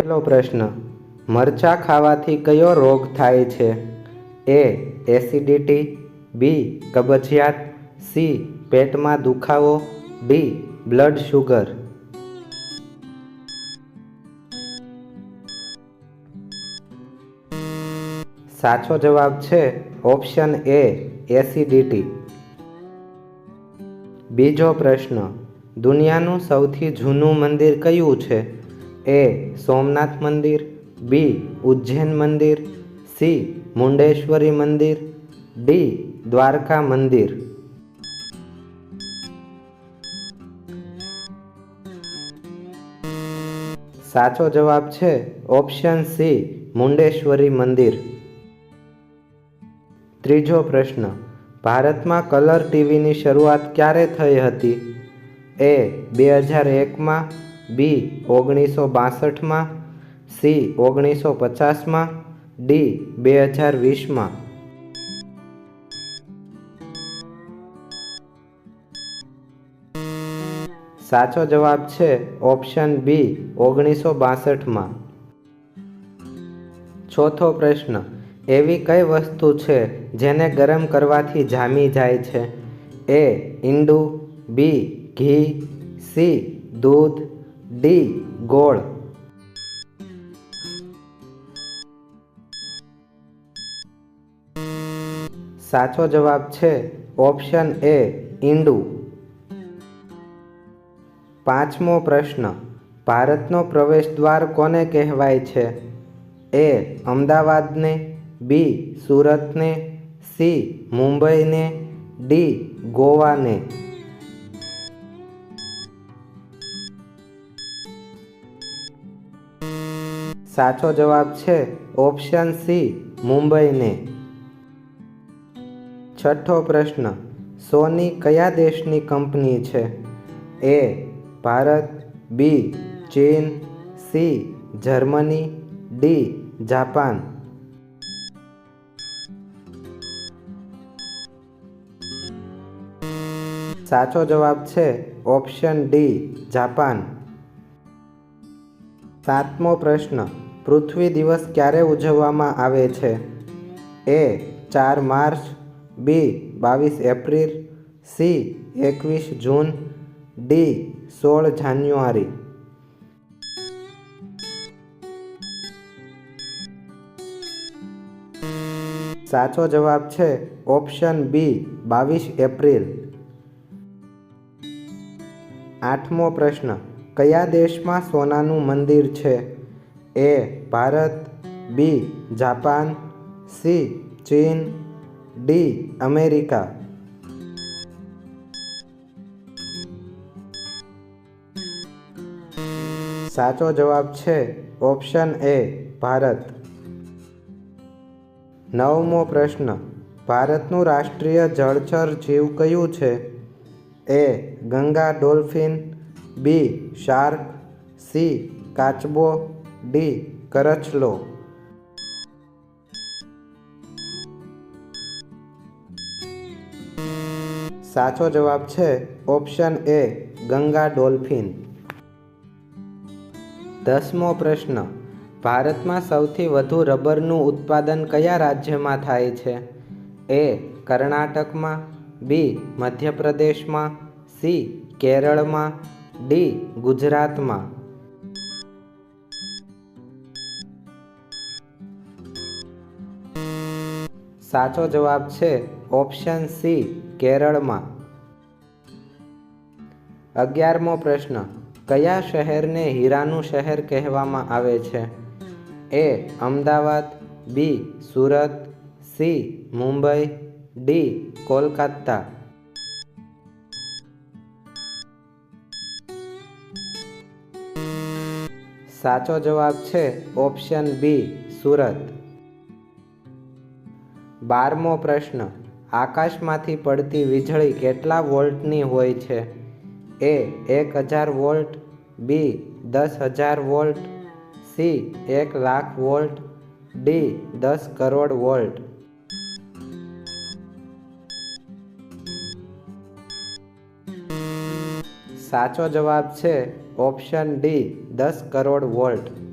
પહેલો પ્રશ્ન, મરચાં ખાવાથી કયો રોગ થાય છે? એ, એસિડિટી, બી, કબજિયાત, સી, પેટમાં દુખાવો, ડી, બ્લડ શુગર. સાચો જવાબ છે ઓપ્શન એ, એસિડિટી. બીજો પ્રશ્ન, દુનિયાનું સૌથી જૂનું મંદિર કયું છે? એ સોમનાથ મંદિર, બી ઉજ્જૈન મંદિર, સી મુંડેશ્વરી મંદિર, ડી દ્વારકા મંદિર. સાચો જવાબ છે ઓપ્શન સી મુંડેશ્વરી મંદિર. ત્રીજો પ્રશ્ન, ભારતમાં કલર ટીવીની શરૂઆત ક્યારે થઈ હતી? એ બે હજાર એકમાં બી ઓગણીસો બાસઠમાં, સી ઓગણીસો પચાસમાં, ડી બે હજાર વીસમાં. સાચો જવાબ છે ઓપ્શન બી ઓગણીસો બાસઠમાં. ચોથો પ્રશ્ન, એવી કઈ વસ્તુ છે જેને ગરમ કરવાથી જામી જાય છે? એ ઈંડું, બી ઘી, સી દૂધ ડી, ગોળ. સાચો જવાબ છે ઓપ્શન એ, ઈંડું. પાંચમો પ્રશ્ન, ભારતનો પ્રવેશ દ્વાર કોને કહેવાય છે? એ, અમદાવાદને, બી, સુરતને, સી, મુંબઈને, ડી, ગોવાને. સાચો જવાબ છે ઓપ્શન સી, મુંબઈને. છઠ્ઠો પ્રશ્ન, સોની કયા દેશની કંપની છે? એ, ભારત, બી, ચીન, સી, જર્મની, ડી, જાપાન. સાચો જવાબ છે ઓપ્શન ડી, જાપાન. સાતમો પ્રશ્ન, પૃથ્વી દિવસ ક્યારે ઉજવવામાં આવે છે? એ, ચાર માર્ચ, બી, બાવીસ એપ્રિલ, સી, એકવીસ જૂન, ડી, સોળ જાન્યુઆરી. સાચો જવાબ છે ઓપ્શન બી, બાવીસ એપ્રિલ. આઠમો પ્રશ્ન કયા દેશમાં સોનાનું મંદિર છે? A, Bharat, B, Japan, C, ચીન, ડી, અમેરિકા. સાચો જવાબ છે ઓપ્શન એ, ભારત. નવમો પ્રશ્ન, ભારતનું રાષ્ટ્રીય જળચર જીવ કયું છે? A, Ganga dolphin B shark C, કાચબો, ડી, કરચલો. સાચો જવાબ છે ઓપ્શન એ ગંગા ડોલ્ફિન. દસમો પ્રશ્ન, ભારતમાં સૌથી વધુ રબરનું ઉત્પાદન કયા રાજ્યમાં થાય છે? એ કર્ણાટકમાં, બી મધ્યપ્રદેશમાં, સી કેરળમાં ડી, ગુજરાતમાં. સાચો જવાબ છે ઓપ્શન સી, કેરળમાં. અગિયારમો પ્રશ્ન, કયા શહેરને હીરાનું શહેર કહેવામાં આવે છે? A, Ahmedabad, B, Surat, C, Mumbai, D, Kolkata. સાચો જવાબ છે ઓપ્શન બી, સુરત. બારમો પ્રશ્ન, આકાશમાંથી પડતી વીજળી કેટલા વોલ્ટની હોય છે? એ, એક હજાર વોલ્ટ, બી, દસ હજાર વોલ્ટ, સી, એક લાખ વોલ્ટ, ડી, દસ કરોડ વોલ્ટ. સાચો જવાબ છે ઓપ્શન ડી દસ કરોડ વોલ્ટ.